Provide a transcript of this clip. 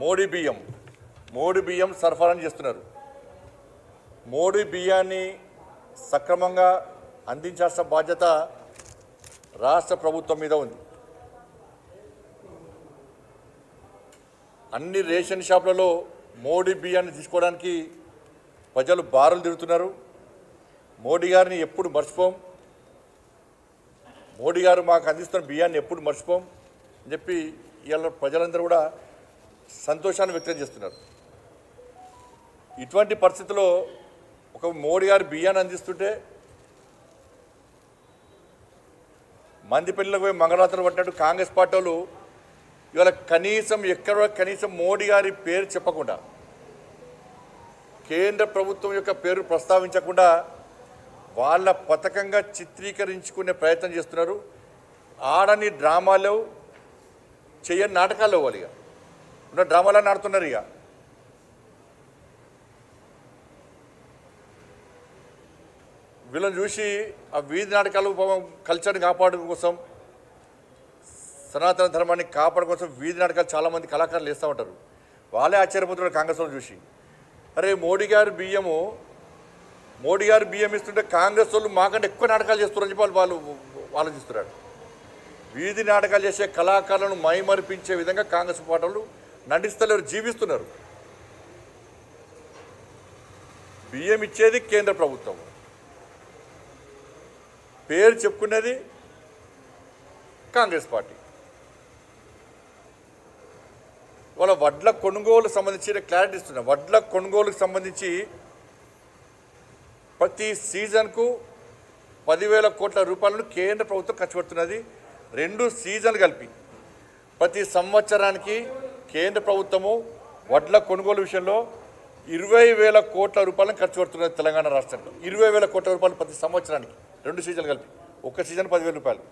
మోడీ బియ్యం. మోడీ బియ్యం సరఫరా చేస్తున్నారు. మోడీ బియ్యాన్ని సక్రమంగా అందించాల్సిన బాధ్యత రాష్ట్ర ప్రభుత్వం మీద ఉంది. అన్ని రేషన్ షాపులలో మోడీ బియ్యాన్ని తీసుకోవడానికి ప్రజలు బారులు తిరుగుతున్నారు. మోడీ గారిని ఎప్పుడు మర్చిపోం. మోడీ గారు మాకు అందిస్తున్న బియ్యాన్ని ఎప్పుడు మర్చిపోం అని చెప్పి ఇవాళ ప్రజలందరూ కూడా సంతోషాన్ని వ్యక్తం చేస్తున్నారు. ఇటువంటి పరిస్థితిలో ఒక మోడీ గారు బియ్యాన్ని అందిస్తుంటే మంది పిల్లలకు పోయి మంగళాతలు పట్టినట్టు కాంగ్రెస్ పార్టీ వాళ్ళు ఇవాళ కనీసం ఎక్కడ కనీసం మోడీ గారి పేరు చెప్పకుండా కేంద్ర ప్రభుత్వం యొక్క పేరు ప్రస్తావించకుండా వాళ్ళ పథకంగా చిత్రీకరించుకునే ప్రయత్నం చేస్తున్నారు. ఆడని డ్రామాలు చేయని నాటకాలు అవ్వాలి ఇక. ఉన్న డ్రామాలన్నీ ఆడుతున్నారు ఇక. వీళ్ళని చూసి ఆ వీధి నాటకాలు కల్చర్ని కాపాడడం కోసం సనాతన ధర్మాన్ని కాపాడడం కోసం వీధి నాటకాలు చాలామంది కళాకారులు వేస్తూ ఉంటారు. వాళ్ళే ఆశ్చర్యపోతున్నారు కాంగ్రెస్ వాళ్ళు చూసి. అరే మోడీ గారి బియ్యము మోడీ గారు బియ్యం ఇస్తుంటే కాంగ్రెస్ వాళ్ళు మాకంటే ఎక్కువ నాటకాలు చేస్తున్నారని చెప్పి వాళ్ళు వాళ్ళు ఆలోచిస్తున్నారు. వీధి నాటకాలు చేసే కళాకారులను మైమరిపించే విధంగా కాంగ్రెస్ పాటలు నటిస్తలేరు జీవిస్తున్నారు. బియ్యం ఇచ్చేది కేంద్ర ప్రభుత్వం. పేరు చెప్పుకునేది కాంగ్రెస్ పార్టీ. వాళ్ళ వడ్ల కొనుగోలు సంబంధించిన క్లారిటీ ఇస్తున్నా. వడ్ల కొనుగోలుకు సంబంధించి ప్రతి సీజన్కు పదివేల కోట్ల రూపాయలను కేంద్ర ప్రభుత్వం ఖర్చు పెడుతున్నది. రెండు సీజన్లు కలిపి. ప్రతి సంవత్సరానికి కేంద్ర ప్రభుత్వము వడ్ల కొనుగోలు విషయంలో ఇరవై వేల కోట్ల రూపాయలను ఖర్చు పెడుతున్నది తెలంగాణ రాష్ట్రంలో. ఇరవై వేల కోట్ల రూపాయలు ప్రతి సంవత్సరానికి రెండు సీజన్లు కలిపి. ఒక సీజన్ పదివేల రూపాయలు.